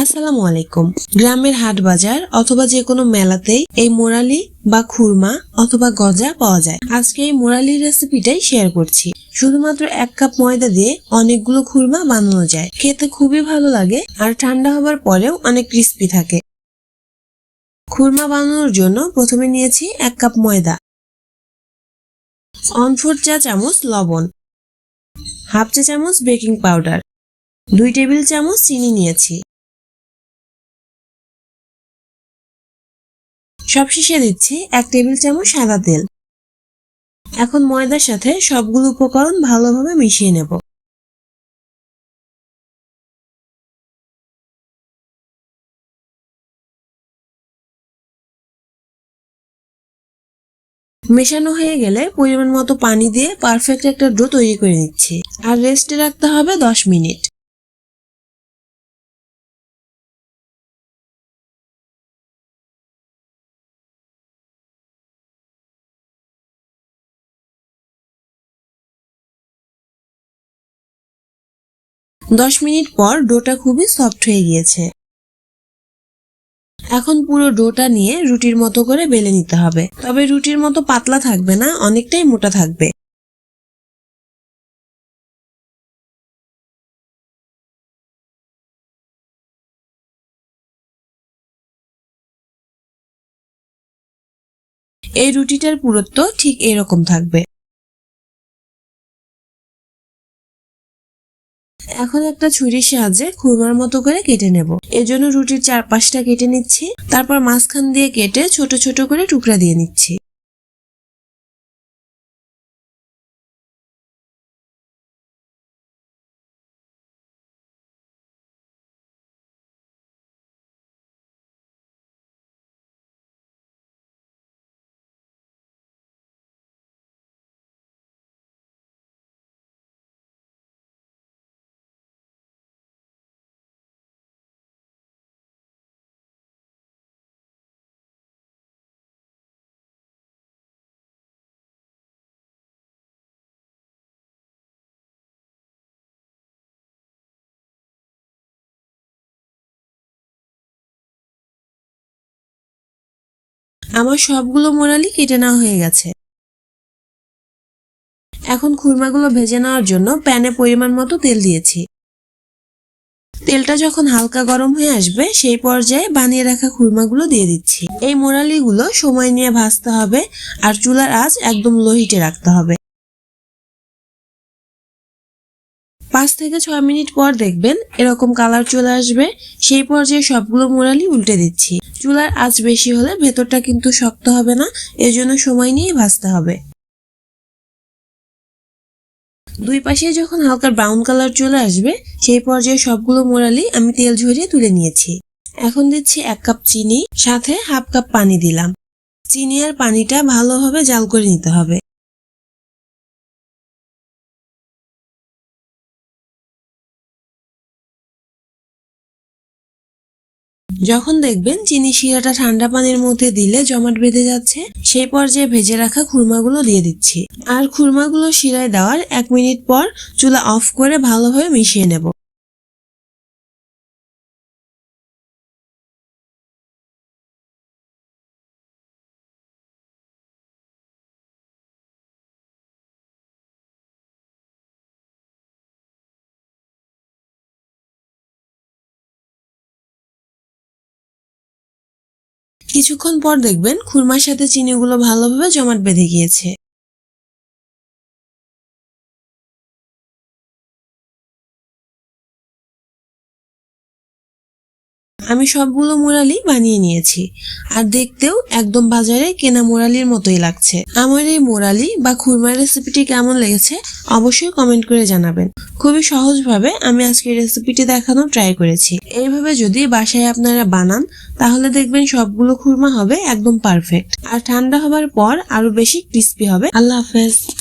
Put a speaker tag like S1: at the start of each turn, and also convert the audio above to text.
S1: আসসালামু আলাইকুম। গ্রামের হাট বাজার অথবা যে কোনো মেলাতেই এই মোরালি বা খুরমা অথবা গজা পাওয়া যায়। আজকে এই মোরালির রেসিপিটাই শেয়ার করছি। শুধুমাত্র এক কাপ ময়দা দিয়ে অনেকগুলো খুরমা বানানো যায়। খেতে খুবই ভালো লাগে আর ঠান্ডা হবার পরেও অনেক ক্রিস্পি থাকে। খুরমা বানানোর জন্য প্রথমে নিয়েছি এক কাপ ময়দা অন ফোর চা চামচ লবণ হাফ চা চামচ বেকিং পাউডার দুই টেবিল চামচ চিনি নিয়েছি। সবশেষে দিচ্ছি এক টেবিল চামচ সাদা তেল। এখন ময়দার সাথে সবগুলো উপকরণ ভালোভাবে মিশিয়ে নেব। মেশানো হয়ে গেলে পরিমাণ মতো পানি দিয়ে পারফেক্ট একটা ডো তৈরি করে নিচ্ছি। আর রেস্টে রাখতে হবে দশ মিনিট। দশ মিনিট পর ডোটা খুবই সফট হয়ে গিয়েছে। এখন পুরো ডোটা নিয়ে রুটির মতো করে বেলে নিতে হবে। তবে রুটির মতো পাতলা থাকবে না, অনেকটাই মোটা থাকবে। এই রুটিটার পুরুত্ব ঠিক এরকম থাকবে। এখন একটা ছুরির সাহায্যে খুরমার মতো করে কেটে নেব। এজন্য রুটির চারপাশটা কেটে নিচ্ছি, তারপর মাঝখান দিয়ে কেটে ছোট ছোট করে টুকরা দিয়ে নিচ্ছি। আমার সবগুলো মোড়ালি কেটে নেওয়া হয়ে গেছে। এখন খুরমাগুলো ভেজে নেওয়ার জন্য প্যানে পরিমাণ মতো তেল দিয়েছি। তেলটা যখন হালকা গরম হয়ে আসবে, সেই পর্যায়ে বানিয়ে রাখা খুরমাগুলো দিয়ে দিচ্ছি। এই মোরালিগুলো সময় নিয়ে ভাজতে হবে আর চুলার আঁচ একদম লোহিটে রাখতে হবে। পাঁচ থেকে ছয় মিনিট পর দেখবেন এরকম কালার চলে আসবে। সেই পর্যায়ে সবগুলো মোরালি উল্টে দিচ্ছি। চুলার আঁচ বেশি হলে ভেতরটা কিন্তু শক্ত হবে না, এজন্য সময় নিয়ে ভাজতে হবে। দুই পাশে যখন হালকা ব্রাউন কালার চলে আসবে, সেই পর্যায়ে সবগুলো মোরালি আমি তেল ঝরিয়ে তুলে নিয়েছি। এখন দিচ্ছি এক কাপ চিনি, সাথে হাফ কাপ পানি দিলাম। চিনি আর পানিটা ভালোভাবে জাল করে নিতে হবে। যখন দেখবেন চিনি শিরাটা ঠান্ডা পানির মধ্যে দিলে জমাট বেঁধে যাচ্ছে, সেই পর্যায়ে ভেজে রাখা খুরমাগুলো দিয়ে দিচ্ছি। আর খুরমাগুলো শিরায় দেওয়ার এক মিনিট পর চুলা অফ করে ভালোভাবে মিশিয়ে নেব। কিছুক্ষণ পর দেখবেন খুরমার সাথে চিনিগুলো ভালোভাবে জমাট বেঁধে গিয়েছে। আমি সবগুলো মোরালি বানিয়ে নিয়েছি। আর দেখতেও একদম বাজারে কেনা মোরালির মতোই লাগছে। আমার এই মোরালি বা খুরমার রেসিপিটি কেমন লেগেছে অবশ্যই কমেন্ট করে জানাবেন। খুবই সহজভাবে আমি আজকে রেসিপিটি দেখানো ট্রাই করেছি। এইভাবে যদি বাসায় আপনারা বানান, তাহলে দেখবেন সবগুলো খুরমা হবে একদম পারফেক্ট আর ঠান্ডা হবার পর আরও বেশি ক্রিস্পি হবে। আল্লাহ হাফেজ।